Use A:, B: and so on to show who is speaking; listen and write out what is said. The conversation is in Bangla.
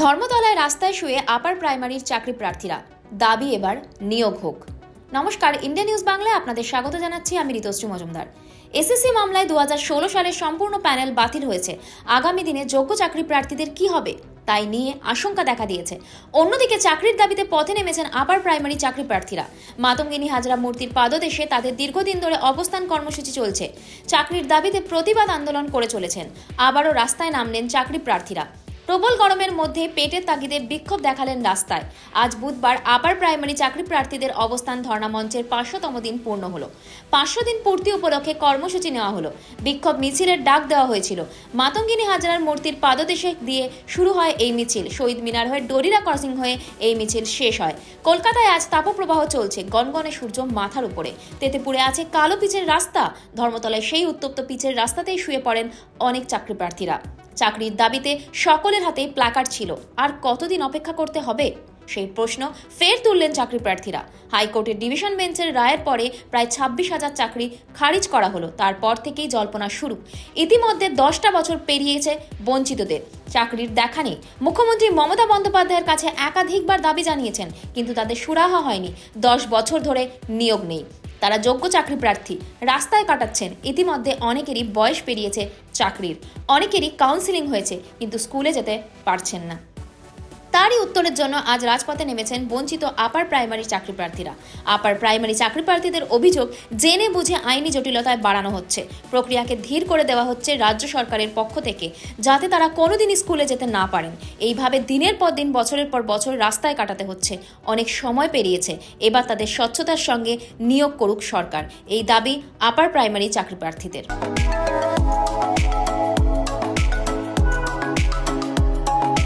A: ধর্মতলায় রাস্তায় শুয়ে আপার প্রাইমারির চাকরি প্রার্থীরা। দাবি এবার নিয়োগ হোক। নমস্কার, ইন্ডিয়া নিউজ বাংলায় আপনাদের স্বাগত জানাচ্ছি, আমি ঋতশ্রী মজুমদার। এসএসসি মামলায় দু হাজার ষোলো সালের সম্পূর্ণ প্যানেল বাতিল হয়েছে। আগামী দিনে যোগ্য চাকরি প্রার্থীদের কি হবে, তাই নিয়ে আশঙ্কা দেখা দিয়েছে। অন্যদিকে চাকরির দাবিতে পথে নেমেছেন আপার প্রাইমারি চাকরি প্রার্থীরা। মাতঙ্গিনী হাজরা মূর্তির পাদদেশে তাদের দীর্ঘদিন ধরে অবস্থান কর্মসূচি চলছে। চাকরির দাবিতে প্রতিবাদ আন্দোলন করে চলেছেন। আবারও রাস্তায় নামলেন চাকরি প্রার্থীরা। প্রবল গরমের মধ্যে পেটের তাগিদে বিক্ষোভ দেখালেন রাস্তায়। আজ বুধবার আপার প্রাইমারি চাকরি প্রার্থীদের অবস্থান ধর্ণা মঞ্চের পাঁচশোতম দিন পূর্ণ হলো। পাঁচশো দিন পূর্তি উপলক্ষে কর্মসূচি নেওয়া হলো। বিক্ষোভ মিছিলের ডাক দেওয়া হয়েছিল। মাতঙ্গিনী হাজারার মূর্তির পাদদেশে দিয়ে শুরু হয় এই মিছিল। শহীদ মিনার হয়ে ডরিরা ক্রসিং হয়ে এই মিছিল শেষ হয়। কলকাতায় আজ তাপপ্রবাহ চলছে। গনগনে সূর্য মাথার উপরে। তেতেপুরে আছে কালো পিচের রাস্তা। ধর্মতলায় সেই উত্তপ্ত পিচের রাস্তাতেই শুয়ে পড়েন অনেক চাকরি প্রার্থীরা। চাকরির দাবিতে সকলের হাতেই প্ল্যাকার্ড ছিল। আর কতদিন অপেক্ষা করতে হবে? সেই প্রশ্ন ফের তুললেন চাকরি প্রার্থীরা। হাইকোর্টের ডিভিশন বেঞ্চের রায়ের পরে প্রায় ছাব্বিশ হাজার চাকরি খারিজ করা হলো। তারপর থেকেই জল্পনা শুরু। ইতিমধ্যে দশটা বছর পেরিয়েছে বঞ্চিতদের। চাকরির দেখা নেই। মুখ্যমন্ত্রী মমতা বন্দ্যোপাধ্যায়ের কাছে একাধিকবার দাবি জানিয়েছেন, কিন্তু তাদের সুরাহা হয়নি। দশ বছর ধরে নিয়োগ নেই। তারা যোগ্য চাকরি প্রার্থী। রাস্তায় কাটাচ্ছেন। ইতিমধ্যে অনেকেরই বয়স পেরিয়েছে চাকরির। অনেকেরই কাউন্সিলিং হয়েছে, কিন্তু স্কুলে যেতে পারছেন না। তারই উত্তরের জন্য আজ রাজপথে নেমেছেন বঞ্চিত আপার প্রাইমারি চাকরি প্রার্থীরা আপার প্রাইমারি চাকরি প্রার্থীদের অভিযোগ জেনে বুঝে আইনি জটিলতায় বাড়ানো হচ্ছে। প্রক্রিয়াকে ধীর করে দেওয়া হচ্ছে রাজ্য সরকারের পক্ষ থেকে, যাতে তারা কোনোদিনই স্কুলে যেতে না পারেন। এইভাবে দিনের পর দিন, বছরের পর বছর রাস্তায় কাটাতে হচ্ছে। অনেক সময় পেরিয়েছে, এবার তাদের স্বচ্ছতার সঙ্গে নিয়োগ করুক সরকার। এই দাবি আপার প্রাইমারি চাকরি প্রার্থীদের